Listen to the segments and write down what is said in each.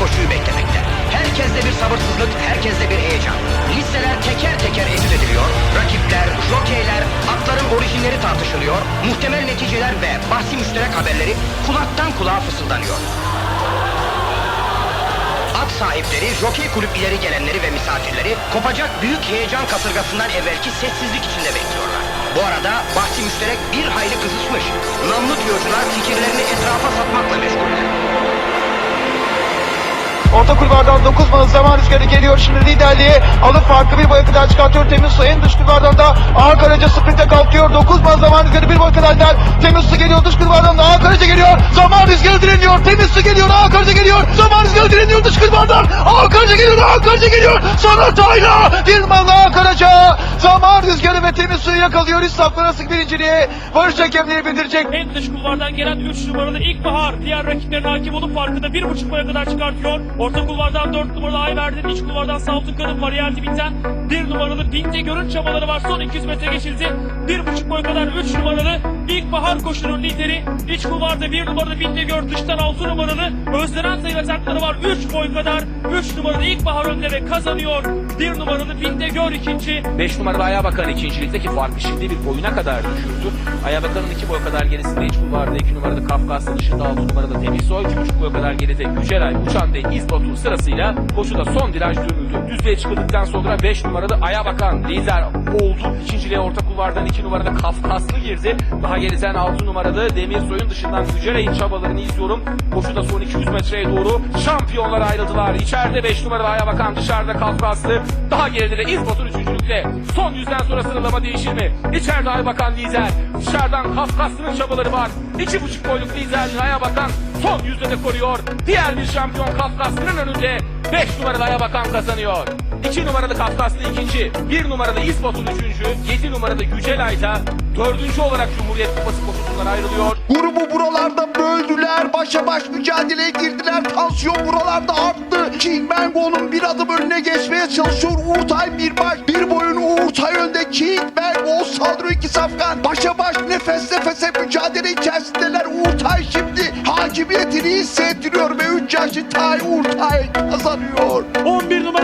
koşuyu beklemekte. Herkeste bir sabırsızlık, herkeste bir heyecan. Listeler teker teker etüt ediliyor. Rakipler, jokeyler, atların orijinleri tartışılıyor. Muhtemel neticeler ve bahsi müşterek haberleri kulaktan kulağa fısıldanıyor. At sahipleri, jokey kulüp ileri gelenleri ve misafirleri kopacak büyük heyecan kasırgasından evvelki sessizlik içinde bekliyorlar. Bu arada bahsi müşterek bir hayli kızışmış. Namlu diyorcular fikirlerini etrafa satmakla meşguller. Orta kulvardan 9 numaralı zaman rüzgarı geliyor. Şimdi liderliği alıp farklı bir boya kadar çıkartıyor. Temiz su en dış kulvardan da Ağır Karaca sprinte kalkıyor. 9 numaralı zaman rüzgarı bir boy kadar iler. Temiz su geliyor dış kulvardan da Ağır Karaca geliyor. Zaman rüzgarı direniyor. Temiz su geliyor. Ağır Karaca geliyor. Zaman rüzgarı direniyor dış kulvardan. Ağır Karaca geliyor. Ağır Karaca geliyor. Sonra Tayla. Bir numaralı Karaca. Zaman rüzgarı ve temiz suyu yakalıyor. İstaflar arası birinciliği. Barış hakemliği bildirecek. En dış kulvardan gelen 3 numaralı İlkbahar diğer rakiplerine hakim olup farkında 1.5 boya kadar çıkartıyor. Orta kulvardan 4 numaralı Ayverdi, iç kulvardan Saltun Kadın bariyer dibinden 1 numaralı Binte görün çabaları var. Son 200 metre geçildi. 1.5 boy kadar 3 numaralı İlkbahar koşunun lideri. İç kulvarda 1 numaralı Binte gör dıştan 6 numaralı Özlenen sayı atakları var. 3 boy kadar 3 numaralı İlkbahar önde ve kazanıyor. 1 numaralı Binte gör ikinci. 5 numaralı Ayabakan ikincilikteki farkı şimdi bir boyuna kadar düşürdü. Ayabakan'ın 2 boy kadar gerisinde iç kulvarda 2 numaralı Kafkaslı dışında 6 numaralı Temizsoy 2,5 boy kadar geride Yücelay, Uçan ve İzbatur sırasıyla koşuda son viraj dönüldü. Düzlüğe çıkıldıktan sonra 5 numaralı Ayabakan lider oldu. İkinciliğe orta kulvardan 2 numaralı Kafkaslı girdi. Daha geriden 6 numaralı Demirsoy'un dışından Yücelay'ın çabalarını izliyorum. Koşuda son 200 metreye doğru şampiyonlar ayrıldılar. İçeride 5 numaralı Ayabakan dışarıda Kafkaslı. Daha geride de İzbatur üçüncülükte. Son yüzden sonra sıralama değişir mi? İçeride Ayabakan lider. Dışarıdan Kafkaslı'nın çabaları var. 2,5 boyluk liderliğini Ayabakan son yüzde de koruyor. Diğer bir şampiyon Kafkaslı'nın önünde 5 numaralı Ayabakan kazanıyor. 2 numaralı Kafkaslı ikinci, 1 numaralı İspat'ın üçüncü, 7 numaralı Yücelay'da dördüncü olarak Cumhuriyet Kupası koşusundan ayrılıyor. Grubu buralarda böldüler. Başa baş mücadeleye girdiler. Tansiyon buralarda arttı. King Mango'nun bir adım önüne geçmeye çalışıyor. Uğurtay bir baş. Bir boyun Uğurtay önde. King Mango saldırıyor iki safkan. Başa baş nefes nefese mücadele içerisindeler. Uğurtay şimdi hakimiyetini hissettiriyor ve 3 yaşlı Tay Uğurtay kazanıyor. 11 numaralı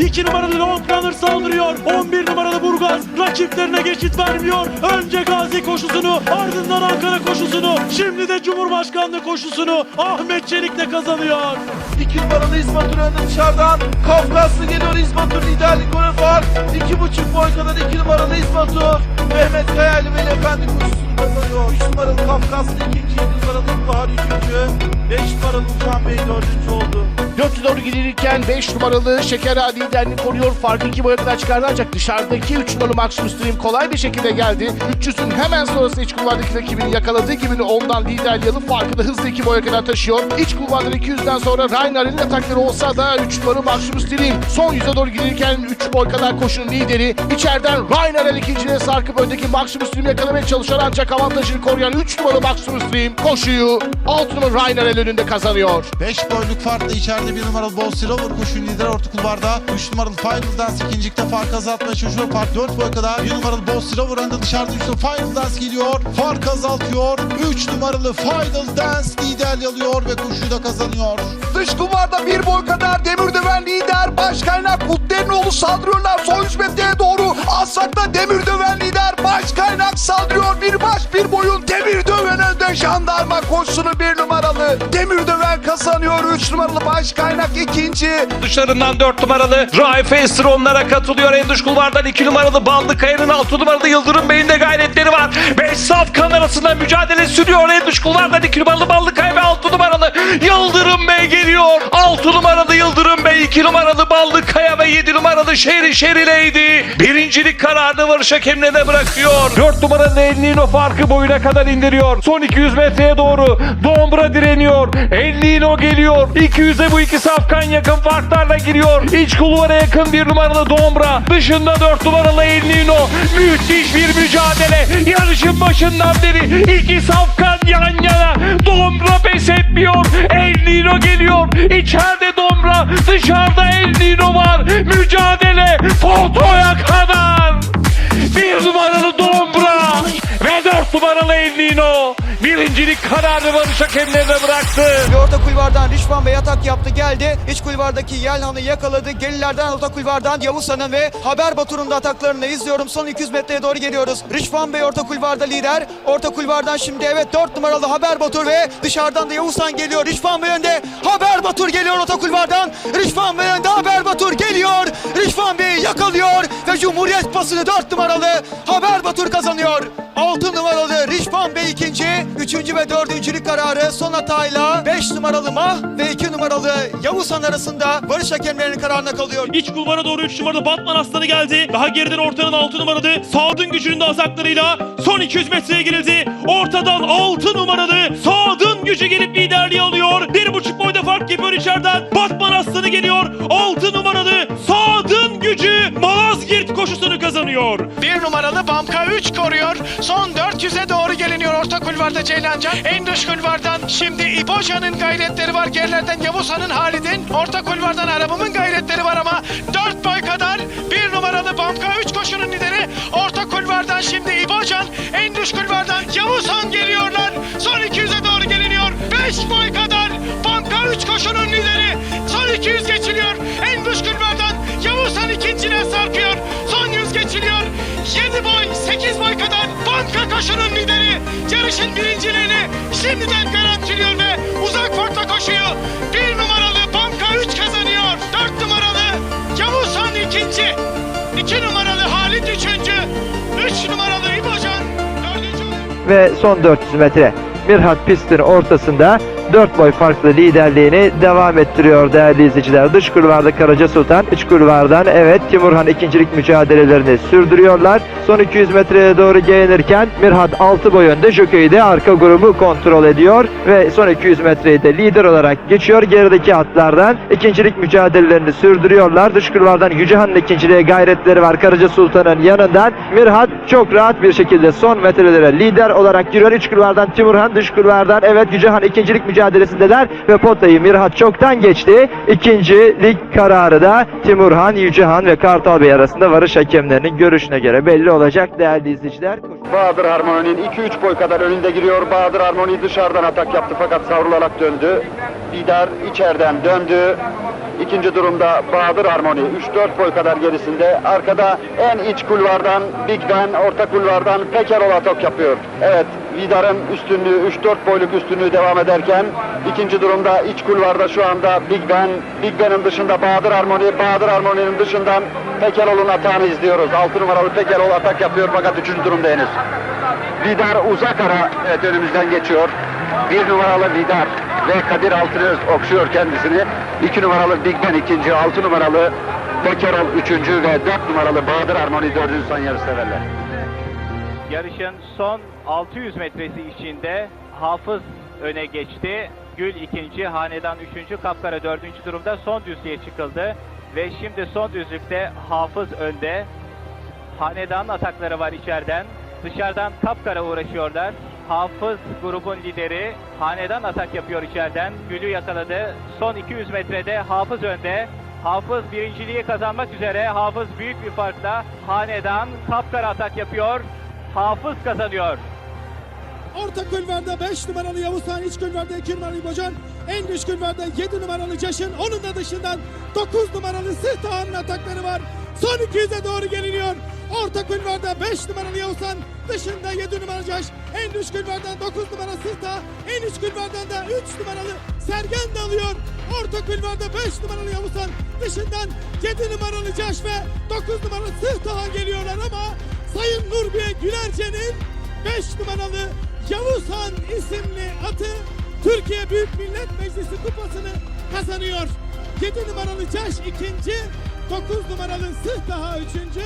2 numaralı Long Runner saldırıyor. 11 numaralı Burgaz rakiplerine geçit vermiyor. Önce Gazi koşusunu ardından Ankara koşusunu şimdi de Cumhurbaşkanlığı koşusunu Ahmet Çelik'le kazanıyor. 2 numaralı İzmatur önde dışarıdan. Kafkaslı geliyor İzmatur liderlik golü var. 2,5 boy kadar 2 numaralı İzmatur. Mehmet Kayali Veli Efendi koşusunu kazanıyor. 3 numaralı Kafkaslı ikinci, 7 numaralı İlkbahar üçüncü. 5 numaralı Uçan Bey dördüncü oldu. 4'e doğru gidilirken 5 numaralı Şeker Ağa liderliğini koruyor. Farkı 2 boya kadar çıkardı ancak dışarıdaki 3 numaralı Maximus Dream kolay bir şekilde geldi. 300'ün hemen sonrası iç kulvardaki rakibini yakaladığı gibi ondan liderliği alıp farkı da hızlı 2 boya kadar taşıyor. İç kulvardan 200'den sonra Rainar'ın atakları olsa da 3 numaralı Maximus Dream son yüze doğru gidilirken 3 boy kadar koşunun lideri. İçeriden Rainar'ın ikinciliğe sarkıp öndeki Maximus Dream'i yakalamaya çalışıyor ancak avantajını koruyan 3 numaralı Maximus Dream koşuyu 6 numaralı Rainar'ın önünde kazanıyor. 5 boyluk farkla içeride 1 numaralı Bow Silver koşun lideri orta kulvarda. 3 numaralı Final Dance ikincilikte fark azaltmaya çalışıyor. Fark 4 boy kadar. 1 numaralı Bow Silver önde dışarıda 3 numaralı Final Dance geliyor. Fark azaltıyor. 3 numaralı Final Dance liderliği alıyor ve koşuyu da kazanıyor. Dış kulvarda bir boy kadar Demirdöven lider. Baş kaynak Kutlerinoğlu saldırıyorlar. Son 100 metreye doğru. Asak'ta Demirdöven lider. Baş kaynak saldırıyor. Bir baş bir boyun Demirdöven önde. Jandarma koşusunu bir numaralı. Demirdöven kazanıyor. 3 numaralı baş kaynak ikinci. Dışarından 4 numaralı Raif Esir onlara katılıyor. En kulvardan 2 numaralı Ballıkaya'nın 6 numaralı Yıldırım Bey'in de gayretleri var. 5 safkan arasında mücadele sürüyor. En kulvardan 2 numaralı Ballıkaya ve 6 numaralı Yıldırım Bey geliyor. 6 numaralı Yıldırım Bey, 2 numaralı Ballıkaya ve 7 numaralı Şeri Şerileydi. Birincilik kararını varış hakemlerine bırakıyor. 4 numaralı El Nino farkı boyuna kadar indiriyor. Son 200 metreye doğru Dombra direniyor. El Nino geliyor. 200'e bu iki safkan yakın farklarla giriyor. İç kulvara yakın bir numaralı Dombra. Dışında 4 numaralı El Nino. Müthiş bir mücadele. Yarışın başından beri iki safkan yan yana. Dombra pes etmiyor. El Nino geliyor. İçeride Dombra. Dışarıda El Nino var. Mücadele fotoya kadar. İkincilik kararı Barış hakemlerine bıraktı. Orta kulvardan Rişvan Bey atak yaptı geldi. İç kulvardaki Yelhan'ı yakaladı. Gerilerden orta kulvardan Yavuz Han'ın ve Haber Batur'un da ataklarını izliyorum. Son 200 metreye doğru geliyoruz. Rişvan Bey orta kulvarda lider. Orta kulvardan şimdi evet 4 numaralı Haber Batur ve dışarıdan da Yavuz Han geliyor. Rişvan Bey önde. Haber Batur geliyor orta kulvardan. Rişvan Bey önde. Haber Batur geliyor. Rişvan Bey yakalıyor ve Cumhuriyet pasını 4 numaralı Haber Batur kazanıyor. 6 Rişvan Bey ikinci, üçüncü ve dördüncülük kararı son hatayla 5 numaralı Mah ve 2 numaralı Yavuz Han arasında barış hakemlerinin kararına kalıyor. İç kulvara doğru 3 numaralı Batman Aslanı geldi. Daha geriden ortanın 6 numaralı Saad'ın gücünün de azaklarıyla son 200 metreye girildi. Ortadan 6 numaralı Saad'ın gücü gelip liderliği alıyor. 1,5 boyda fark yapıyor içeriden. Batman Aslanı geliyor. 6 numaralı Saad'ın gücü Malazgirt koşusunu kazanıyor. Bir numaralı Bamka 3 koruyor. Son 400'e doğru geliniyor orta kulvarda Ceylancan. En dış kulvardan şimdi İbocan'ın gayretleri var. Gerilerden Yavuz Han'ın Halid'in. Orta kulvardan arabamın gayretleri var ama 4 boy kadar bir numaralı Bamka 3 koşunun lideri. Orta kulvardan şimdi İbocan. En dış kulvardan Yavuz Han geliyorlar. Son 200'e doğru geliniyor. 5 boy kadar Bamka 3 koşunun lideri. Son 200 geçiliyor. En dış kulvardan Yavuz Han ikincine sarkıyor. Son 100 geçiliyor. 7 boy, 8 boy kadar koşunun lideri. Yarışın birinciliğini şimdiden garantiliyor ve uzak porta koşuyor. 1 numaralı banka 3 kazanıyor. 4 numaralı Yavuz ikinci. 2 numaralı Halit üçüncü. 3 numaralı İbocan dördüncü. ve son 400 metre. Mirhat pistin ortasında 4 boy farklı liderliğini devam ettiriyor değerli izleyiciler. Dış kulvarda Karaca Sultan, iç kulvardan evet Timurhan ikincilik mücadelelerini sürdürüyorlar. Son 200 metreye doğru gelinirken Mirhat 6 boy önde Jockey de arka grubu kontrol ediyor ve son 200 metreyi de lider olarak geçiyor. Gerideki atlardan ikincilik mücadelelerini sürdürüyorlar. Dış kulvardan Yücehan'ın ikinciliğe gayretleri var. Karaca Sultan'ın yanından Mirhat çok rahat bir şekilde son metrelere lider olarak giriyor. İç kulvardan Timurhan, dış kulvardan evet Yücehan ikincilik mücadelesindeler ve potayı Mirhat çoktan geçti. İkincilik kararı da Timurhan, Yücehan ve Kartal Bey arasında varış hakemlerinin görüşüne göre belli olacak değerli izleyiciler. Bahadır Harmoni'nin 2-3 boy kadar önünde giriyor. Bahadır Harmoni dışarıdan atak yaptı fakat savrularak döndü. Lider içeriden döndü. İkinci durumda Bahadır Harmoni 3-4 boy kadar gerisinde. Arkada en iç kulvardan Big Ben, orta kulvardan Pekerol atak yapıyor. Evet, Vidar'ın üstünlüğü 3-4 boyluk üstünlüğü devam ederken ikinci durumda iç kulvarda şu anda Big Ben, Big Ben'in dışında Bahadır Harmoni, Bahadır Harmoni'nin dışından Pekerol'un atağını izliyoruz. 6 numaralı Pekerol atak yapıyor fakat 3. durumda henüz. Vidar uzak ara evet, önümüzden geçiyor. Bir numaralı Vidar ve Kadir Altınöz okşuyor kendisini. İki numaralı Big Ben ikinci, altı numaralı Pekerol üçüncü ve dört numaralı Bahadır Harmoni dördüncü son yarış severler. Yarışın son 600 metresi içinde Hafız öne geçti. Gül ikinci, Hanedan üçüncü, Kapkara dördüncü durumda son düzlüğe çıkıldı. Ve şimdi son düzlükte Hafız önde. Hanedan'ın atakları var içeriden. Dışarıdan Kapkara uğraşıyorlar. Hafız grubun lideri Hanedan atak yapıyor içeriden. Gül'ü yakaladı. Son 200 metrede Hafız önde. Hafız birinciliği kazanmak üzere. Hafız büyük bir farkla Hanedan Kapkara atak yapıyor. Hafız kazanıyor. Orta kulvarda 5 numaralı Yavuz Han, iç kulvarda 2 numaralı İbocan, en dış kulvarda 7 numaralı Caşın, onun da dışından 9 numaralı Sıhtağ'ın atakları var. Son 200'e doğru geliniyor. Orta kulvarda 5 numaralı Yavuz Han, dışında 7 numaralı Caş, en dış kulvardan 9 numaralı Sıhtağ, en iç kulvardan da 3 numaralı Sergen de alıyor. Orta kulvarda 5 numaralı Yavuz Han, dışından 7 numaralı Caş ve 9 numaralı Sıhtağ geliyorlar ama Sayın Nurbiye Gülerce'nin 5 numaralı Yavuz Han isimli atı Türkiye Büyük Millet Meclisi kupasını kazanıyor. 7 numaralı Caş ikinci, 9 numaralı Sıhtaha üçüncü,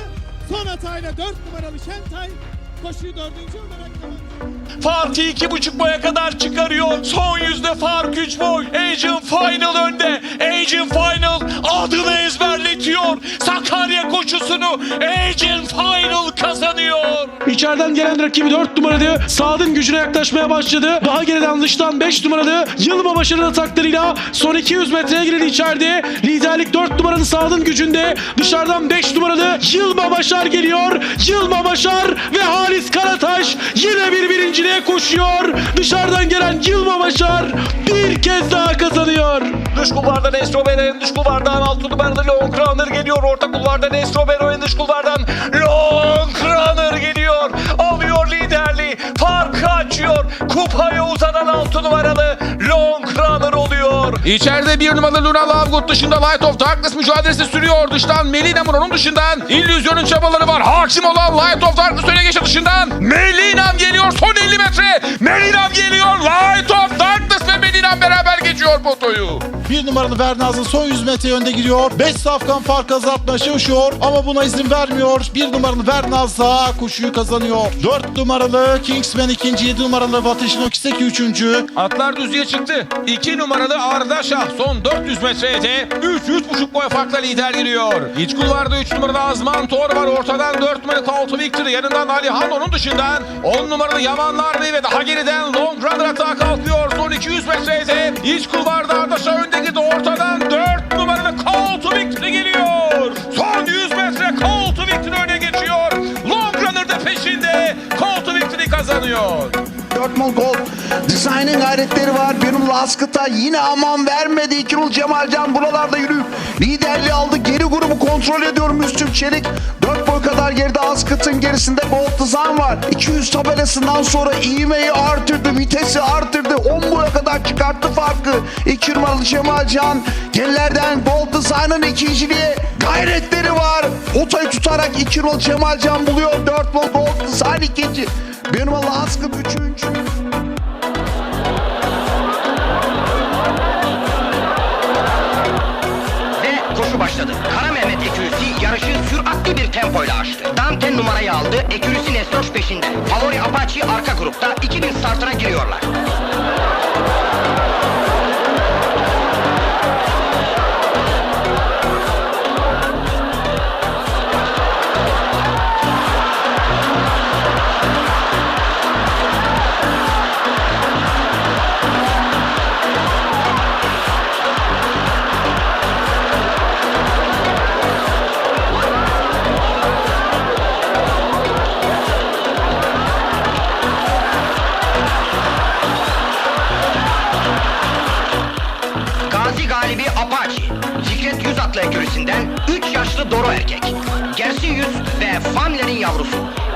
son hatayla 4 numaralı Şentay koşuyu dördüncü olarak. Farkı iki buçuk boya kadar çıkarıyor. Son yüzde fark 3 boy. Agent Final önde. Agent Final adını ezberletiyor. Sakarya koşusunu Agent Final kazanıyor. İçeriden gelen rakibi 4 numaralı Saad'ın gücüne yaklaşmaya başladı. Daha geriden dıştan 5 numaralı Yılma başarılı ataklarıyla son 200 metreye girildi içeride. Liderlik 4 numaralı Saad'ın gücünde. Dışarıdan 5 numaralı Yılma Başar geliyor. Yılma Başar ve Halis Karataş yine bir birinciliğe koşuyor. Dışarıdan gelen Yılma Başar bir kez daha kazanıyor. Dış kulvardan Estrober en dış kulvardan 6 numaralı Long Runner geliyor. Orta kulvardan Estrober en dış kulvardan Long Runner geliyor. Alıyor liderliği. Farkı açıyor. Kupaya uzanan 6 numaralı Long Runner. İçeride bir numaralı Luna Lovegood dışında Light of Darkness mücadelesi sürüyor. Dıştan Melina Muro'nun dışından İllüzyon'un çabaları var. Hakim olan Light of Darkness öne geçti dışından. Melina'm geliyor son 50 metre. Melina'm geliyor. Light of Darkness ve Melina'm beraber geçiyor potoyu. Bir numaralı Vernaz'ın son 100 metre önde gidiyor. 5 safkan fark azaltmaya çalışıyor ama buna izin vermiyor. Bir numaralı Vernaz da koşuyu kazanıyor. 4 numaralı Kingsman ikinci, 7 numaralı Vatışino Kiseki üçüncü. Atlar düzlüğe çıktı. 2 numaralı Arda Şah son 400 metrede 3-3,5 boy farkla lider giriyor. İç kulvarda 3 numaralı Azman Tor var. Ortadan 4 numaralı Call to Victory. Yanından Ali Han onun dışından 10 numaralı Yamanlar ve daha geriden Long Runner atağa kalkıyor. Son 200 metrede iç kulvarda Arda Şah önde girdi. Ortadan 4 numaralı Call to Victory geliyor. Son 100 metre Call to Victory öne geçiyor. Long Runner da peşinde. Call to Victory kazanıyor. Dortmund Gold Design'ın gayretleri var. Benim Laskıt'a yine aman vermedi. İkirul Cemalcan buralarda yürüyüp liderliği aldı. Geri grubu kontrol ediyorum Müslüm Çelik. 4 boy kadar geride Askıt'ın gerisinde Gold Design var. 200 tabelasından sonra ivmeyi artırdı. Vitesi artırdı. 10 boya kadar çıkarttı farkı. 2 numaralı Cemalcan gerilerden Gold Design'ın ikinciliğe gayretleri var. Otayı tutarak 2 numaralı Cemalcan buluyor. 4 boy Gold Design ikinci. Bir numaralı Askıt üçüncü. Başladı. Numarayı aldı. Ekürüsü Nestor peşinde. Favori Apache arka grupta 2000 startına giriyorlar.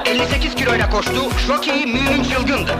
58 kiloyla koştu. Şokeyi Mümin Çılgın'dı.